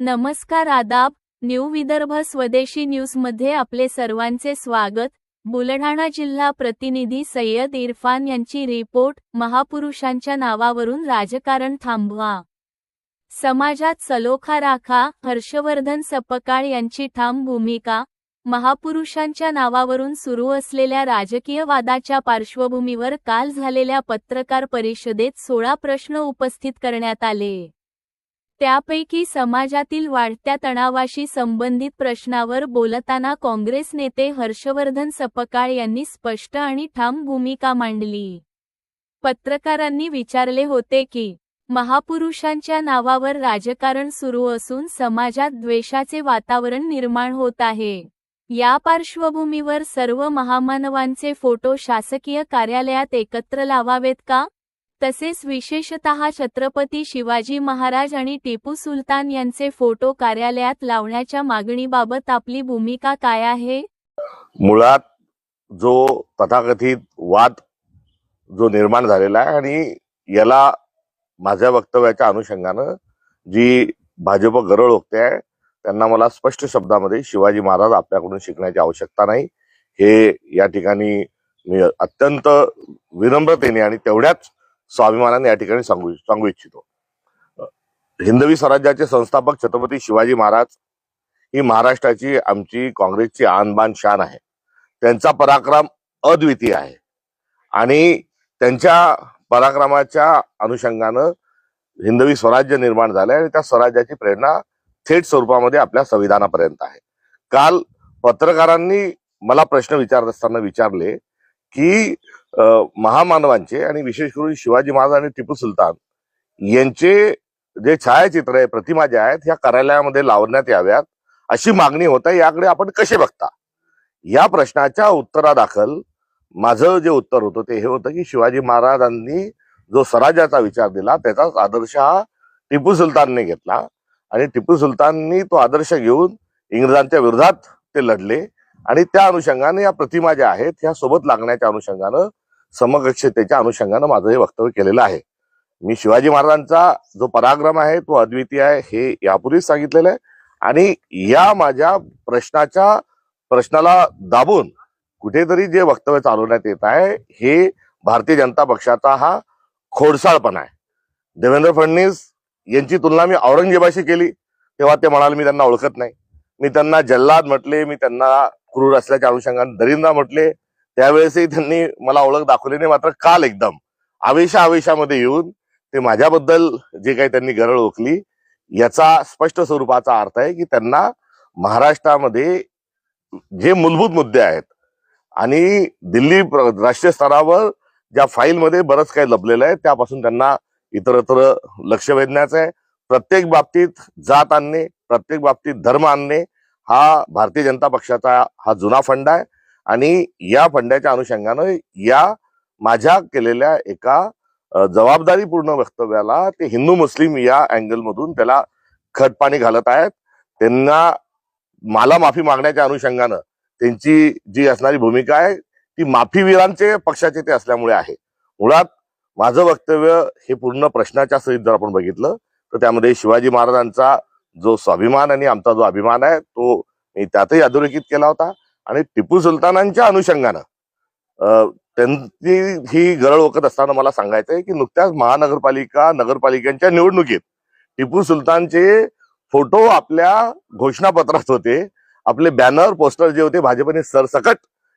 नमस्कार आदाब न्यू विदर्भ स्वदेशी न्यूजमध्ये आपले सर्वांचे स्वागत. बुलढाणा जिल्हा प्रतिनिधी सय्यद इरफान यांची रिपोर्ट महापुरुषांच्या नावावरून राजकारण थांबवा. समाजात सलोखा राखा हर्षवर्धन सपकाळ यांची ठाम भूमिका महापुरुषांच्या नावावरून सुरू असलेल्या राजकीय वादाच्या पार्श्वभूमीवर काल झालेल्या पत्रकार परिषदेत सोळा प्रश्न उपस्थित करण्यात आले. त्यापैकी समाजातील वाढत्या तणावाशी संबंधित प्रश्नावर बोलताना काँग्रेस नेते हर्षवर्धन सपकाळ यांनी स्पष्ट आणि ठाम भूमिका मांडली. पत्रकारांनी विचारले होते की महापुरुषांच्या नावावर राजकारण सुरू असून समाजात द्वेषाचे वातावरण निर्माण होत आहे. या पार्श्वभूमीवर सर्व महामानवांचे फोटो शासकीय कार्यालयात एकत्र लावावेत का? तसेच विशेषतः छत्रपती शिवाजी महाराज आणि टिपू सुलतान यांचे फोटो कार्यालयात लावण्याच्या मागणीबाबत आपली भूमिका काय आहे? मुळात जो तथाकथित वाद जो निर्माण झालेला आहे आणि याला माझ्या वक्तव्याच्या अनुषंगानं जी भाजप गरळ ओकते आहे त्यांना मला स्पष्ट शब्दामध्ये शिवाजी महाराज आपल्याकडून शिकण्याची आवश्यकता नाही. हे या ठिकाणी मी अत्यंत विनम्रतेने आणि तेवढ्याच स्वाभिमानाने या ठिकाणी सांगू सांगू इच्छितो. हिंदवी स्वराज्याचे संस्थापक छत्रपती शिवाजी महाराज ही महाराष्ट्राची आमची काँग्रेसची आणबान शान आहे. त्यांचा पराक्रम अद्वितीय आहे. आणि त्यांच्या पराक्रमाच्या अनुषंगानं हिंदवी स्वराज्य निर्माण झालंय आणि त्या स्वराज्याची प्रेरणा थेट स्वरूपामध्ये आपल्या संविधानापर्यंत आहे. काल पत्रकारांनी मला प्रश्न विचारत असताना विचारले की महामानवांचे आणि विशेष करून शिवाजी महाराज आणि टिपू सुलतान यांचे जे छायाचित्र आहे प्रतिमा ज्या आहेत ह्या कार्यालयामध्ये लावण्यात याव्यात अशी मागणी होत आहे याकडे आपण कसे बघता? या प्रश्नाच्या उत्तरादाखल माझं जे उत्तर होतं ते हे होतं की शिवाजी महाराजांनी जो स्वराज्याचा विचार दिला त्याचाच आदर्श हा टिपू सुलतानने घेतला. आणि टिपू सुलताननी तो आदर्श घेऊन इंग्रजांच्या विरोधात ते लढले. आणि त्या अनुषंगाने या प्रतिमा ज्या आहेत ह्या सोबत लागण्याच्या अनुषंगानं समकक्षतेच्या अनुषंगानं माझं हे वक्तव्य केलेलं आहे. मी शिवाजी महाराजांचा जो पराक्रम आहे तो अद्वितीय आहे हे यापूर्वीच सांगितलेलं आहे. आणि या माझ्या प्रश्नाच्या प्रश्नाला दाबून कुठेतरी जे वक्तव्य चालवण्यात येत आहे हे भारतीय जनता पक्षाचा हा खोडसाळपणा आहे. देवेंद्र फडणवीस यांची तुलना मी औरंगजेबाशी केली तेव्हा ते म्हणाले मी त्यांना ओळखत नाही. मी त्यांना जल्लाद म्हटले मी त्यांना क्रूर असल्याच्या अनुषंगाने दरिंदा म्हटले. त्यावेळेसही त्यांनी मला ओळख दाखवली नाही मात्र काल एकदम आवेशा आवेशामध्ये येऊन ते माझ्याबद्दल जे काही त्यांनी गरळ ओकली याचा स्पष्ट स्वरूपाचा अर्थ आहे की त्यांना महाराष्ट्रामध्ये जे मूलभूत मुद्दे आहेत आणि दिल्ली प्र- राष्ट्रीय स्तरावर ज्या फाईलमध्ये बरंच काही लपलेलं आहे त्यापासून त्यांना इतरत्र लक्ष वेधण्याचं आहे. प्रत्येक बाबतीत जात आणणे प्रत्येक बाबतीत धर्म आणणे हा भारतीय जनता पक्षाचा हा जुना फंड आहे. आणि या फंडाच्या अनुषंगानं या माझ्या केलेल्या एका जबाबदारीपूर्ण वक्तव्याला ते हिंदू मुस्लिम या अँगलमधून त्याला खतपाणी घालत आहेत. त्यांना मला माफी मागण्याच्या अनुषंगानं त्यांची जी असणारी भूमिका आहे ती माफीवीरांचे पक्षाचे ते असल्यामुळे आहे. मुळात माझं वक्तव्य हे पूर्ण प्रश्नाच्या सहित जर आपण बघितलं तर त्यामध्ये शिवाजी महाराजांचा जो स्वाभिमान आणि आमचा जो अभिमान आहे तो मी त्यातही अधोरेखित केला होता. आणि टिपू सुलतानांच्या अनुषंगानं अं, त्यांची ही गरळ ओकत असताना मला सांगायचं आहे की नुकत्याच महानगरपालिका नगरपालिकांच्या निवडणुकीत टिपू सुलतानचे फोटो आपल्या घोषणापत्रात होते. आपले बॅनर पोस्टर जे होते भाजपने सरसकट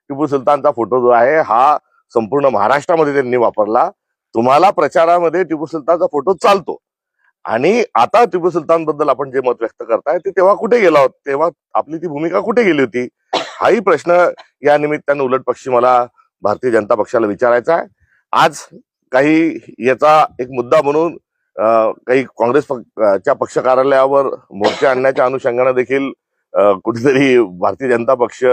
टिपू सुलतानचा फोटो जो आहे हा संपूर्ण महाराष्ट्रामध्ये त्यांनी वापरला. तुम्हाला प्रचारामध्ये टिपू सुलतानचा फोटो चालतो. आणि आता टिपू सुलतानबद्दल आपण जे मत व्यक्त करताय ते तेव्हा कुठे गेला होता? तेव्हा आपली ती भूमिका कुठे गेली होती? हाही प्रश्न या निमित्तानं उलट पक्षी मला भारतीय जनता पक्षाला विचारायचा आहे. आज काही याचा एक मुद्दा म्हणून काही काँग्रेस च्या पक्ष कार्यालयावर मोर्चे आणण्याच्या अनुषंगाने देखील कुठेतरी भारतीय जनता पक्ष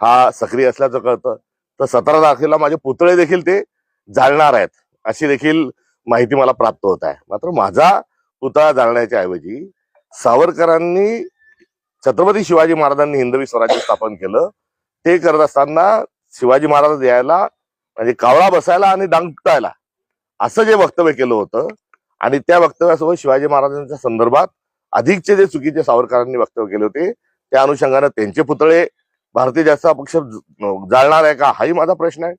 हा सक्रिय असल्याचं कळतं. तर सतरा तारखेला माझे पुतळे देखील ते जाळणार आहेत. अशी देखील माहिती मला प्राप्त होत आहे. मात्र माझा पुतळा जाळण्याच्या ऐवजी सावरकरांनी छत्रपती शिवाजी महाराजांनी हिंदवी स्वराज्य स्थापन केलं. ते करत असताना शिवाजी महाराज यायला म्हणजे कावळा बसायला आणि डांगटायला असं जे वक्तव्य केलं होतं आणि त्या वक्तव्यासोबत शिवाजी महाराजांच्या संदर्भात अधिकचे जे चुकीचे सावरकरांनी वक्तव्य केले होते त्या अनुषंगानं त्यांचे पुतळे भारतीय जनता पक्ष जाळणार आहे का हाही माझा प्रश्न आहे.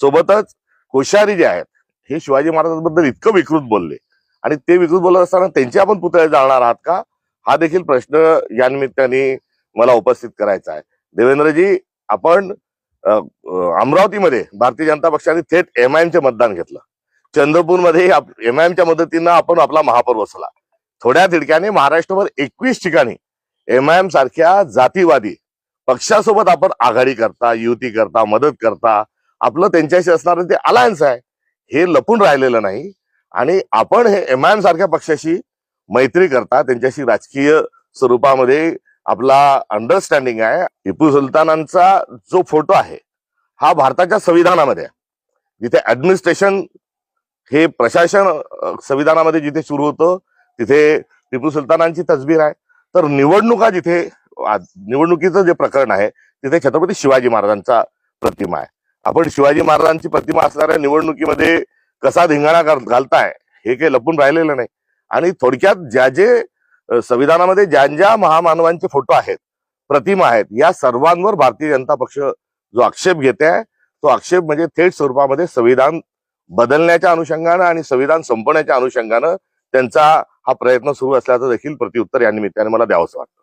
सोबतच कोश्यारी जे आहेत हे शिवाजी महाराजांबद्दल इतकं विकृत बोलले. आणि ते विकृत बोलत असताना त्यांचे आपण पुतळे जाळणार आहात का? हा देखील प्रश्न या निमित्ताने मला उपस्थित करायचा आहे. देवेंद्रजी आपण अमरावतीमध्ये भारतीय जनता पक्षाने थेट एमआयएमचे मतदान घेतलं. चंद्रपूरमध्ये एमआयएमच्या मदतीनं आपण आपला महापौर बसला थोड्या तिडक्याने महाराष्ट्रभर एकवीस ठिकाणी एमआयएम सारख्या जातीवादी पक्षासोबत आपण आघाडी करता युती करता मदत करता आपलं त्यांच्याशी असणारं ते अलायन्स आहे. हे लपून राहिलेलं नाही. आणि आपण हे एमआयएम सारख्या पक्षाशी मैत्री करता त्यांच्याशी राजकीय स्वरूपामध्ये आपला अंडरस्टँडिंग आहे. टिपू सुलतानांचा जो फोटो आहे हा भारताच्या संविधानामध्ये आहे. जिथे ऍडमिनिस्ट्रेशन हे प्रशासन संविधानामध्ये जिथे सुरू होतं तिथे टिपू सुलतानांची तसबीर आहे. तर निवडणुका जिथे निवडणुकीचं जे प्रकरण आहे तिथे छत्रपती शिवाजी महाराजांचा प्रतिमा आहे. आपण शिवाजी महाराजांची प्रतिमा असणाऱ्या निवडणुकीमध्ये कसा धिंगाणा घालताय हे काही लपून राहिलेलं नाही. आणि थोडक्यात ज्या जे संविधानामध्ये ज्या ज्या महामानवांचे फोटो आहेत प्रतिमा आहेत या सर्वांवर भारतीय जनता पक्ष जो आक्षेप घेते आहे तो आक्षेप म्हणजे थेट स्वरूपामध्ये संविधान बदलण्याच्या अनुषंगानं आणि संविधान संपवण्याच्या अनुषंगानं त्यांचा हा प्रयत्न सुरू असल्याचं देखील प्रत्युत्तर या निमित्ताने मला द्यावंसं वाटतं.